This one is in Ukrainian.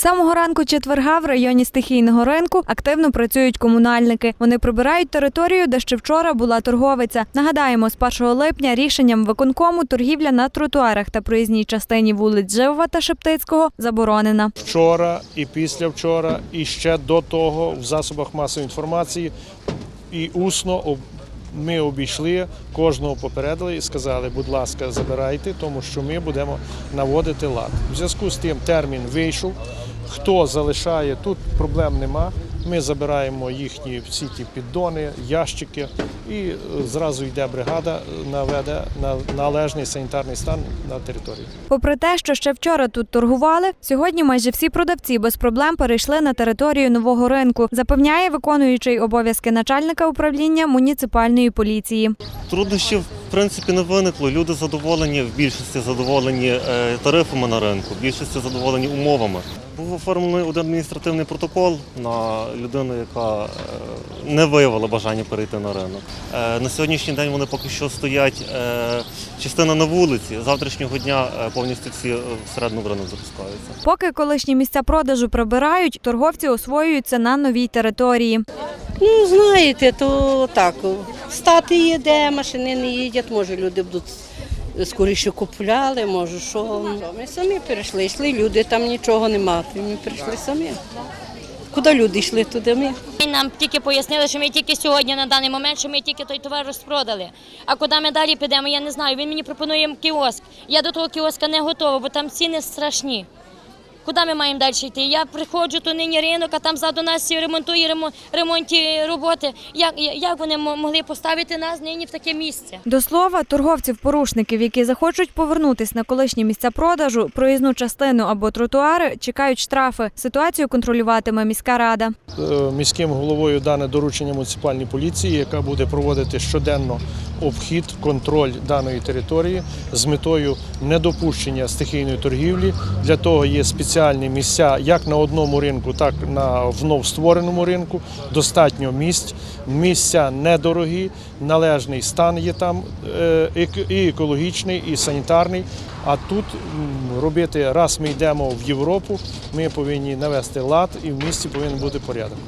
Самого ранку четверга в районі стихійного ринку активно працюють комунальники. Вони прибирають територію, де ще вчора була торговиця. Нагадаємо, з 1 липня рішенням виконкому торгівля на тротуарах та проїзній частині вулиць Живова та Шептицького заборонена. вчора і після вчора, і ще до того в засобах масової інформації і усно ми обійшли, кожного попередили і сказали, будь ласка, забирайте, тому що ми будемо наводити лад. В зв'язку з тим термін вийшов. Хто залишає тут, проблем нема. Ми забираємо їхні всі ті піддони, ящики, і е, зразу йде бригада, е, наведе на належний санітарний стан на території. Попри те, що ще вчора тут торгували, сьогодні майже всі продавці без проблем перейшли на територію нового ринку, запевняє виконуючий обов'язки начальника управління муніципальної поліції. Труднощів в принципі не виникло. Люди задоволені, в більшості задоволені е, тарифами на ринку, в більшості задоволені умовами. Був оформлений один адміністративний протокол на людину, яка е, не виявила бажання перейти на ринок. Е, На сьогоднішній день вони поки що стоять частина на вулиці. Завтрашнього дня повністю всі всередину в ринок запускаються. Поки колишні місця продажу прибирають, торговці освоюються на новій території. Ну, знаєте, то так, стати їде, машини не їдять, може люди будуть скоріше купляли, може що. Ми самі перейшли, йшли люди, там нічого нема, то ми прийшли самі. Куди люди йшли, туди ми. Нам тільки пояснили, що ми тільки сьогодні на даний момент, що ми тільки той товар розпродали. А куди ми далі підемо, я не знаю. Він мені пропонує кіоск. Я до того кіоска не готова, бо там ціни страшні. Куди ми маємо далі йти? Я приходжу, то нині ринок, а там ззаду нас ремонтує ремо- ремонтні роботи. Як, як вони могли поставити нас нині в таке місце? До слова, торговців-порушників, які захочуть повернутись на колишні місця продажу, проїзну частину або тротуари, чекають штрафи. Ситуацію контролюватиме міська рада. Е, міським головою дане доручення муніципальній поліції, яка буде проводити щоденно обхід, контроль даної території з метою недопущення стихійної торгівлі. Для того є спеціальні місця як на одному ринку, так і на вновь створеному ринку. Достатньо місць. Місця недорогі, належний стан є там е, і екологічний, і санітарний. А тут робити раз ми йдемо в Європу, ми повинні навести лад і в місті повинен бути порядок.